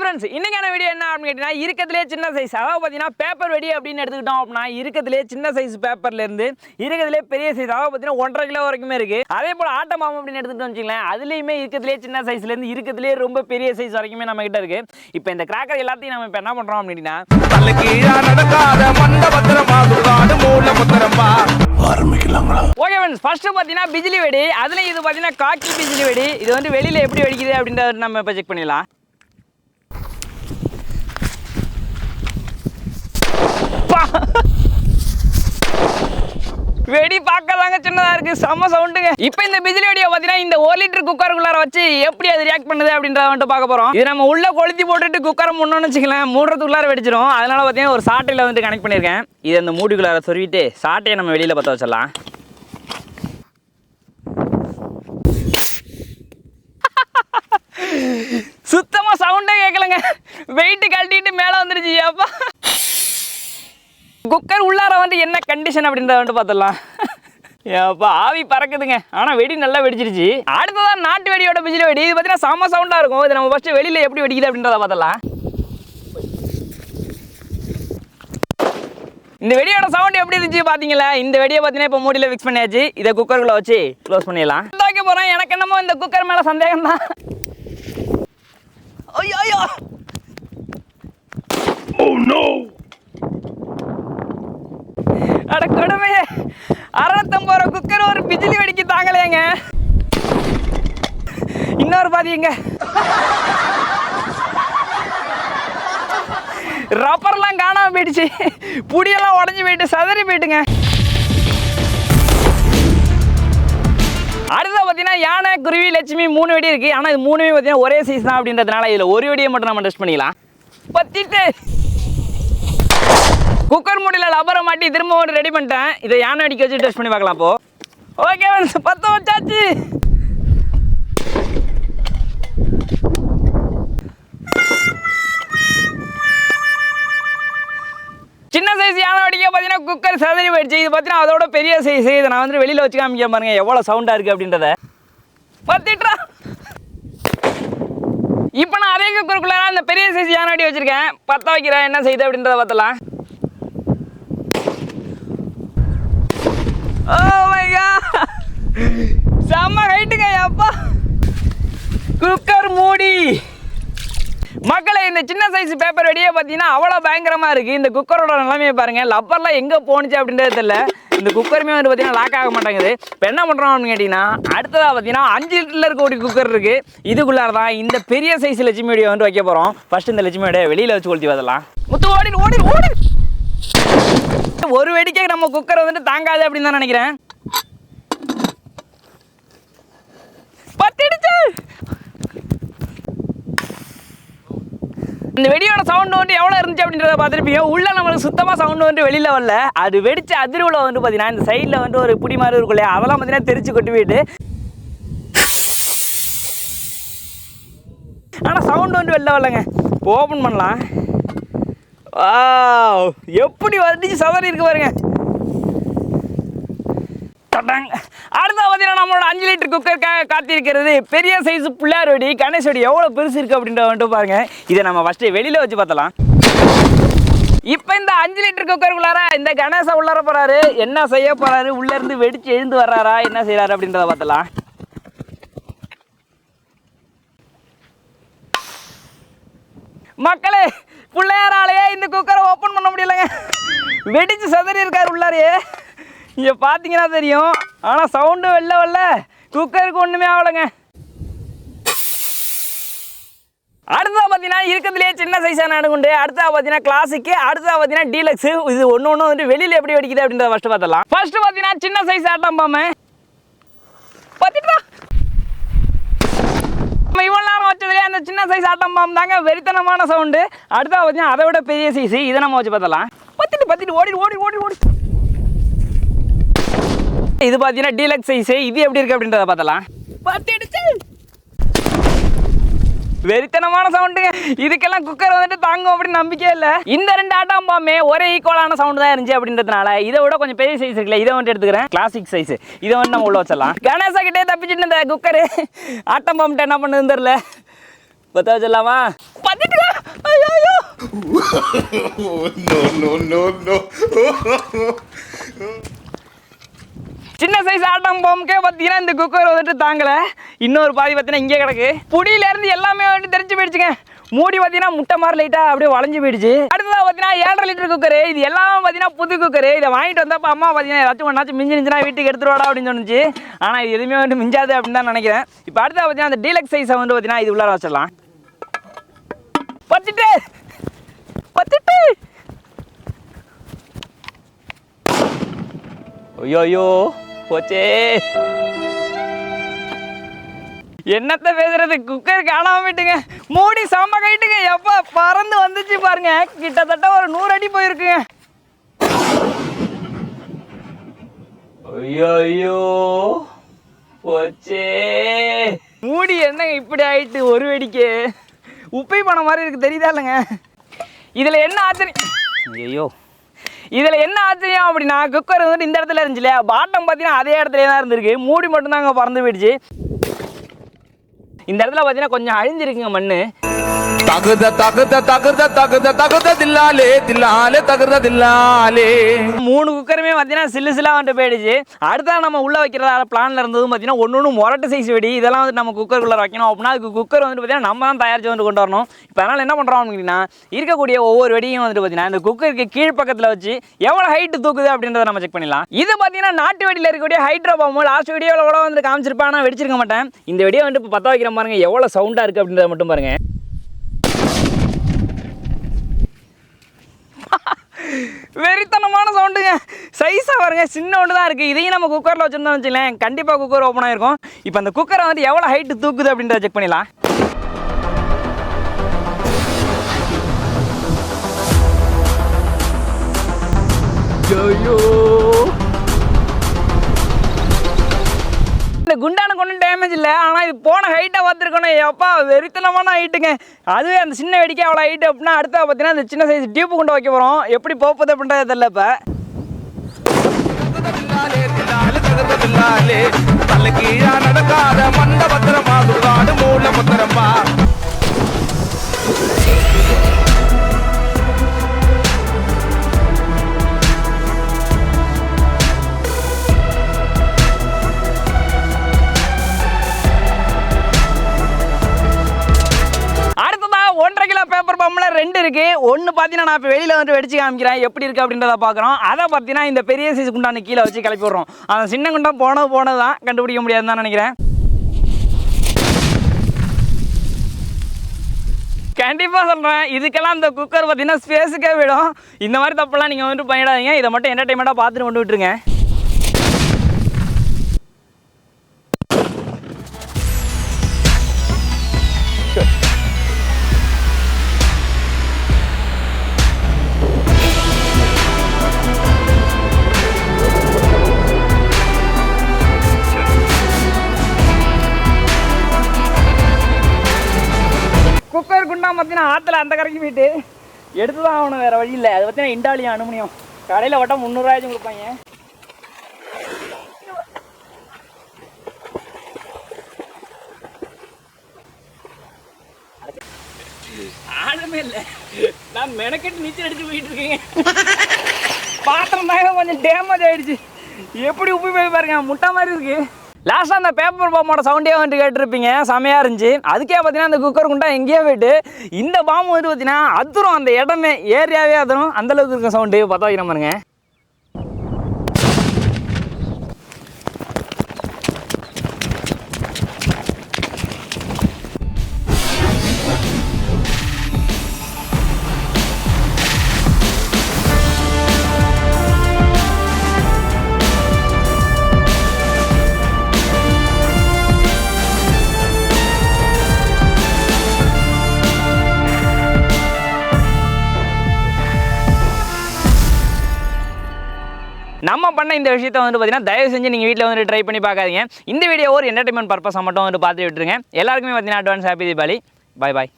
Friends இன்னைக்கான video என்ன அப்படின்னு கேட்டீங்கன்னா இருக்கிறதுலே சின்ன சைஸ் அதாவது பார்த்தீங்கன்னா பேப்பர் வெடி அப்படின்னு எடுத்துக்கிட்டோம் அப்படின்னா இருக்கிறதுலே சின்ன சைஸ் பேப்பர்ல இருந்து இருக்கிறதுலே பெரிய சைஸ் அதாவது பார்த்தீங்கன்னா ஒன்றரை கிலோ வரைக்குமே இருக்கு. அதே போல ஆட்டம் பாம்பு அப்படின்னு எடுத்துக்கிட்டோம் வச்சுங்களேன் அதுலேயுமே இருக்கிறதுலே சின்ன சைஸ்ல இருந்து இருக்கிறதுலே ரொம்ப பெரிய சைஸ் வரைக்குமே நம்ம கிட்ட இருக்கு. இப்போ இந்த கிராக்கர் எல்லாத்தையும் நம்ம இப்போ என்ன பண்றோம் அப்படின்னா பத்திரமா ஓகே ஃப்ரெண்ட்ஸ் ஃபர்ஸ்ட் பார்த்தீங்கன்னா பிஜிலி வெடி. அதுல இது பார்த்தீங்கன்னா காக்கி பிஜிலி வெடி. இது வந்து வெளியில எப்படி வெடிக்குது அப்படின்றத நம்ம இப்போ செக் பண்ணிடலாம். பா! வெடி பார்க்க சின்னதாக சின்னதா இருக்கு. செம்ம சவுண்டுங்க. இப்போ இந்த பிஜிலி வெடியை பார்த்தீங்கன்னா இந்த ஒரு லிட்டர் குக்கருக்குள்ளார வச்சு எப்படி அது ரியாக்ட் பண்ணுது அப்படின்றத வந்துட்டு பார்க்க போகிறோம் இது நம்ம உள்ள கொளுத்தி போட்டுட்டு குக்கரை முன்னோன்னு வச்சுக்கலாம் மூடுறதுக்குள்ளார வெடிச்சிடும் அதனால பார்த்தீங்கன்னா ஒரு சாட்டையில் வந்துட்டு கனெக்ட் பண்ணியிருக்கேன். இது அந்த மூடிக்குள்ளார சொருவிட்டு சாட்டையை நம்ம வெளியில் பற்ற வச்சிடலாம். சுத்தமாக சவுண்டே கேட்கலங்க வெயிட்டு கழட்டிட்டு மேலே குக்கர் உள்ளார வந்து என்ன கண்டிஷன் அப்படின்றத வந்து பார்த்துடலாம். ஏப்பா ஆவி பறக்குதுங்க. ஆனால் வெடி நல்லா வெடிச்சிருச்சு. அடுத்ததான் நாட்டு வெடியோட பிஜிலி வெடி. இது பார்த்தீங்கன்னா செம்ம சவுண்டாக இருக்கும். இது நம்ம ஃபஸ்ட்டு வெளியில் எப்படி வெடிக்குது அப்படின்றத பார்த்துடலாம். இந்த வெடியோட சவுண்ட் எப்படி இருந்துச்சு பாத்தீங்களா இந்த வெடியை பார்த்தீங்கன்னா இப்போ மூடியில் ஃபிக்ஸ் பண்ணியாச்சு. இதை குக்கருக்குள்ள வச்சு க்ளோஸ் பண்ணிடலாம். வைக்க போகிறோம் எனக்கு என்னமோ இந்த குக்கர் மேலே சந்தேகம் தான் ஐயோ ஐயோ oh, அட கொடுமையே. அறுநூத்தம்பது ரூபா குக்கர் ஒரு பிஜிலி வெடிக்கு தாங்களேங்க இன்னொரு பாதிங்க ரப்பர்லாம் காணாம போயிடுச்சு. புடியெல்லாம் உடஞ்சி போயிட்டு சதறி போயிட்டுங்க. அடுத்த பார்த்தீங்கன்னா யானை குருவி லட்சுமி மூணு வெடி இருக்கு. ஆனால் இது மூணுமே பார்த்தீங்கன்னா ஒரே சைஸ் தான் அப்படின்றதுனால இதில் ஒரு வெடியை மட்டும் நம்ம டெஸ்ட் பண்ணிக்கலாம். பத்திட்டு. குக்கர் மூடியில் லபரை மாட்டி திரும்ப ஒரு ரெடி பண்ணிட்டேன். இதை யானை அடிக்க வச்சு டெஸ்ட் பண்ணி பார்க்கலாம் அப்போ ஓகே பத்த வச்சாச்சு சின்ன சைஸ் யானை அடிக்க பார்த்தீங்கன்னா குக்கர் சதறி போயிடுச்சு. இது பார்த்தீங்கன்னா அதோட பெரிய சைஸ் இதை நான் வந்து வெளியில் வச்சு காமிக்க பாருங்க எவ்வளோ சவுண்டாக இருக்குது அப்படின்றத. பத்திட்டுறா. இப்போ நான் அதே குக்கருக்குள்ள அந்த பெரிய சைஸ் யானை அடி வச்சுருக்கேன். பற்ற வைக்கிறேன் என்ன செய்யுது அப்படின்றத பார்த்தலாம் செம்ம ஹைட்டுங்க அப்பா. குக்கர் மூடி. மக்களை இந்த சின்ன சைஸ் பேப்பர் வெடியே பார்த்தீங்கன்னா அவ்வளோ பயங்கரமாக இருக்குது இந்த குக்கரோட நிலைமையை பாருங்கள் லப்பர்லாம் எங்கே போணுச்சு அப்படின்றது தெரியல. இந்த குக்கருமே வந்து பார்த்தீங்கன்னா லாக் ஆக மாட்டேங்குது. இப்போ என்ன பண்ணுறோம் அப்படின்னு கேட்டிங்கன்னா அடுத்ததாக பார்த்தீங்கன்னா அஞ்சு லிட்டரில் இருக்கக்கூடிய குக்கர் இருக்குது இதுக்குள்ளார தான் இந்த பெரிய சைஸ் லட்சுமி வீடியோ வந்து வைக்க போகிறோம் ஃபஸ்ட்டு இந்த லட்சுமி வீடியோ வெளியில் வச்சு கொளுத்தி வரலாம் முத்து ஓடி ஓடி ஓடி ஒரு வெடிக்கே நம்ம குக்கர் வந்துட்டு தாங்காது அப்படின்னு தான் நினைக்கிறேன். இந்த வெடியோட சவுண்ட் வந்து எவ்வளோ இருந்துச்சு அப்படின்றத பார்த்துருப்பீங்க. உள்ள நம்மளுக்கு சுத்தமாக சவுண்ட் வந்து வெளியில் வரல. அது வெடிச்ச அதிர்வில் வந்து பார்த்தீங்கன்னா இந்த சைடில் வந்து ஒரு புடி மாதிரி இருக்கும் இல்லையா? அதெல்லாம் பார்த்தீங்கன்னா தெரிச்சு கொட்டி போயிட்டு. ஆனால் சவுண்ட் வந்து வெளில வரலங்க. ஓப்பன் பண்ணலாம். வாவ் எப்படி வந்துச்சு? சவரி இருக்கு பாருங்க. அடுத்த பார்த்தீங்கன்னா அஞ்சு லிட்டர் குக்கர் கா காத்திருக்கிறது. பெரிய சைஸ் பிள்ளையாரோடி வெடி எவ்வளோ பெருசு இருக்குது அப்படின்ற வந்துட்டு பாருங்க. இதை நம்ம ஃபஸ்ட்டு வெளியில் வச்சு பார்த்தலாம் இப்போ இந்த அஞ்சு லிட்டர் குக்கருக்குள்ளார இந்த கணேசா உள்ளார போறாரு. என்ன செய்ய போறாரு? உள்ள இருந்து வெடிச்சு எழுந்து வர்றாரா? என்ன செய்யறாரு அப்படின்றத பார்த்தலாம் மக்களே பிள்ளையாராலேயே இந்த குக்கரை ஓப்பன் பண்ண முடியலங்க. வெடிச்சு சதறி இருக்காரு உள்ளாரே. இங்கே பார்த்தீங்கன்னா தெரியும். ஆனால் சவுண்டு வெளில வரல குக்கருக்கு ஒன்றுமே ஆகலைங்க. அடுத்ததாக பார்த்தீங்கன்னா இருக்கிறதுலே சின்ன சைஸான அணுகுண்டு. அடுத்தா பார்த்தீங்கன்னா கிளாசிக்கு அடுத்தா பார்த்தீங்கன்னா டீலக்ஸ் இது ஒன்று ஒன்று வந்து வெளியில் எப்படி வெடிக்குது அப்படின்றத ஃபஸ்ட்டு பார்த்தலாம் ஃபஸ்ட்டு பார்த்தீங்கன்னா சின்ன சைஸ் ஆட்டம் பாம்பு பார்த்துட்டு நம்ம இவ்வளோ நேரம் வச்சதுலேயே அந்த சின்ன சைஸ் ஆட்டம் பாம்பு தாங்க வெறித்தனமான சவுண்டு அடுத்தா பார்த்தீங்கன்னா அதை விட பெரிய சைஸ் இதை நம்ம வச்சு பார்த்தலாம் பத்திட்டு பத்திட்டு ஓடி ஓடி ஓடி ஓடி இது பார்த்தீங்கன்னா டீலக்ஸ் சைஸ் இது எப்படி இருக்கு அப்படின்றத பார்த்தலாம் பத்திடுச்சு. வெறித்தனமான சவுண்டுங்க இதுக்கெல்லாம் குக்கர் வந்துட்டு தாங்கும் அப்படின்னு நம்பிக்கையே இல்லை. இந்த ரெண்டு ஆட்டம் பாம்பே ஒரே ஈக்குவலான சவுண்டு தான் இருந்துச்சு அப்படின்றதுனால இதை விட கொஞ்சம் பெரிய சைஸ் இருக்குல்ல இதை வந்துட்டு எடுத்துக்கிறேன். கிளாசிக் சைஸ் இதை வந்து நம்ம உள்ள வச்சிடலாம். கணேசா கிட்டே தப்பிச்சுட்டு இந்த குக்கரு ஆட்டம் பாம்பிட்ட என்ன பண்ணுதுன்னு தெரியல. பத்த வச்சிடலாமா? no. சின்ன சைஸ் ஆட்டம் போமுக்கே பார்த்தீங்கன்னா இந்த குக்கர் வந்துட்டு தாங்கல. இன்னொரு பாதி பார்த்தீங்கன்னா இங்கே கிடக்கு. புடியிலேருந்து எல்லாமே வந்துட்டு தெரிஞ்சு போயிடுச்சுங்க. மூடி பார்த்தீங்கன்னா முட்டை மாதிரி லைட்டாக அப்படியே வளைஞ்சு போயிடுச்சு. அடுத்ததாக பார்த்தீங்கன்னா ஏழரை லிட்டர் குக்கர் இது எல்லாமே பார்த்தீங்கன்னா புது குக்கர் இதை வாங்கிட்டு வந்தப்ப அம்மா பார்த்தீங்கன்னா ஏதாச்சும் ஒன்றாச்சும் மிஞ்சி நிஞ்சினா வீட்டுக்கு எடுத்துருவாடா அப்படின்னு சொன்னுச்சு. ஆனால் இது எதுவுமே வந்துட்டு மிஞ்சாது அப்படின்னு தான் நினைக்கிறேன். இப்போ அடுத்தது பார்த்தீங்கன்னா அந்த டீலக்ஸ் சைஸை வந்து பார்த்தீங்கன்னா இது உள்ளார வச்சிடலாம். பத்துட்டு! பத்துட்டு! ஐயோ ஐயோ போச்சே. என்னத்த பேசுறது? குக்கர் காணாம போயிட்டுங்க. மூடி செம்ம கைட்டுங்க எப்பா பறந்து வந்துச்சு பாருங்க. கிட்டத்தட்ட ஒரு நூறு அடி போயிருக்குங்க. ஐயோ ஐயோ போச்சே. மூடி என்னங்க இப்படி ஆயிட்டு ஒரு வெடிக்கு? உப்பை பணம் மாதிரி இருக்கு தெரியுதா இல்லைங்க? இதுல என்ன ஆச்சரியம் ஐயோ இதில் என்ன ஆச்சரியம் அப்படின்னா குக்கர் வந்துட்டு இந்த இடத்துல இருந்துச்சு இல்லையா பாட்டம் பார்த்தீங்கன்னா அதே இடத்துல தான் இருந்திருக்கு. மூடி மட்டும்தான் அங்கே பறந்து போயிடுச்சு. இந்த இடத்துல பார்த்தீங்கன்னா கொஞ்சம் அழிஞ்சிருக்குங்க மண்ணு. தகுத தகுத தகுத தகுத தகுத தில்லாலே தில்லாலே தகுத தில்லாலே. மூணு குக்கருமே பார்த்தீங்கன்னா சில்லு சில்லாக வந்துட்டு போயிடுச்சு. அடுத்தா நம்ம உள்ளே வைக்கிறதா பிளானில் இருந்ததும் பார்த்தீங்கன்னா ஒன்று ஒன்று முரட்டு சைஸ் வெடி இதெல்லாம் வந்து நம்ம குக்கருக்குள்ளே வைக்கணும். அப்படின்னா அதுக்கு குக்கர் வந்துட்டு பார்த்தீங்கன்னா நம்ம தான் தயாரித்து வந்து கொண்டு வரணும். இப்போ அதனால் என்ன பண்ணுறோம் அப்படின்னா இருக்கக்கூடிய ஒவ்வொரு வெடியும் வந்துட்டு பார்த்தீங்கன்னா இந்த குக்கருக்கு கீழ் பக்கத்தில் வச்சு எவ்வளோ ஹைட்டு தூக்குது அப்படின்றத நம்ம செக் பண்ணிடலாம். இது பார்த்தீங்கன்னா நாட்டு வெடியில் இருக்கக்கூடிய ஹைட்ரோ பாம்பு லாஸ்ட் வீடியோவில் கூட வந்து காமிச்சிருப்பேன் ஆனால் வெடிச்சிருக்க மாட்டேன். இந்த வெடியை வந்து இப்போ பற்ற வைக்கிற பாருங்க எவ்வளோ சவுண்டாக இருக்குது அப்படின்றத மட்டும் பாருங்கள் வெறித்தனமான சவுண்டுங்க. சைஸாக பாருங்க சின்ன ஒன்று தான் இருக்குது இதையும் நம்ம குக்கரில் வச்சுருந்தோம் வச்சுங்களேன் கண்டிப்பாக குக்கர் ஓப்பன் ஆகிருக்கும் இப்போ அந்த குக்கரை வந்து எவ்வளோ ஹைட்டு தூக்குது அப்படின்றத செக் பண்ணிடலாம். ஐயோ. குண்டானுக்கு ஒன்றும் டேமேஜ் இல்லை. ஆனால் இது போன ஹைட்டாக பார்த்துருக்கணும். எப்பா வெறித்தனமான ஹைட்டுங்க அதுவே அந்த சின்ன வெடிக்கை அவ்வளோ ஹைட்டு அப்படின்னா அடுத்த பார்த்தீங்கன்னா அந்த சின்ன சைஸ் டியூப் கொண்டு வைக்க போகிறோம் எப்படி போகுது அப்படின்றது தெரியல இப்போ. தலை கீழா நடக்காத மண்ட பத்திரமா சுடுகாடு மூல முத்திரமா ரெண்டு இருக்கு. ஒன்று பார்த்தீங்கன்னா நான் இப்போ வெளியில் வந்து வெடிச்சு காமிக்கிறேன். எப்படி இருக்குது அப்படின்றத பார்க்குறோம் அதை பார்த்தீங்கன்னா இந்த பெரிய சைஸ் குண்டான கீழே வச்சு கிளப்பி விட்றோம். அந்த சின்ன குண்டம் போனது போனது தான் கண்டுபிடிக்க முடியாதுன்னு தான் நினைக்கிறேன். கண்டிப்பாக சொல்கிறேன் இதுக்கெல்லாம் இந்த குக்கர் பார்த்தீங்கன்னா ஸ்பேஸுக்கே விடும். இந்த மாதிரி தப்பெல்லாம் நீங்கள் வந்துட்டு பண்ணிடாதீங்க. இதை மட்டும் என்டர்டைன்மெண்ட்டாக பார்த்துட்டு கொண்டு விட்டுருங்க. ஆற்றுல அந்த கரைக்கு போயிட்டு எடுத்து தான் ஆகணும் வேறு வழி இல்லை. அது பார்த்தீங்கன்னா இண்டாலியம் அனுமனியம். கடையில் வட்டம் முந்நூறுரூவாய்ச்சும் கொடுப்பாங்க. ஆளுமே இல்லை. நான் மெனக்கெட்டு நீச்சல் அடிச்சு போயிட்டு இருக்கேங்க பாத்திரம் தாங்க கொஞ்சம் டேமேஜ் ஆயிடுச்சு. எப்படி உப்பி போய் பாருங்க முட்டை மாதிரி இருக்கு. லாஸ்ட்டாக அந்த பேப்பர் பாம்போட சவுண்டே வந்துட்டு கேட்டிருப்பீங்க. செமையாக இருந்துச்சு. அதுக்கே பார்த்தீங்கன்னா அந்த குக்கர் குண்டா எங்கேயோ போயிட்டு இந்த பாம்பு வந்து பார்த்தீங்கன்னா அதுரும் அந்த இடமே ஏரியாவே அதுரும் அந்தளவுக்கு இருக்க சவுண்டு பார்த்தா வைக்கிற பாருங்க. நம்ம பண்ண இந்த விஷயத்தை வந்து பார்த்தீங்கன்னா தயவு செஞ்சு நீங்கள் வீட்டில் வந்து ட்ரை பண்ணி பார்க்காதீங்க. இந்த வீடியோ ஒரு என்டர்டைன்மெண்ட் பர்பஸாக மட்டும் வந்து பார்த்து விட்டுருங்க. எல்லாருக்குமே பார்த்தீங்கன்னா advance happy Deepavali. Bye bye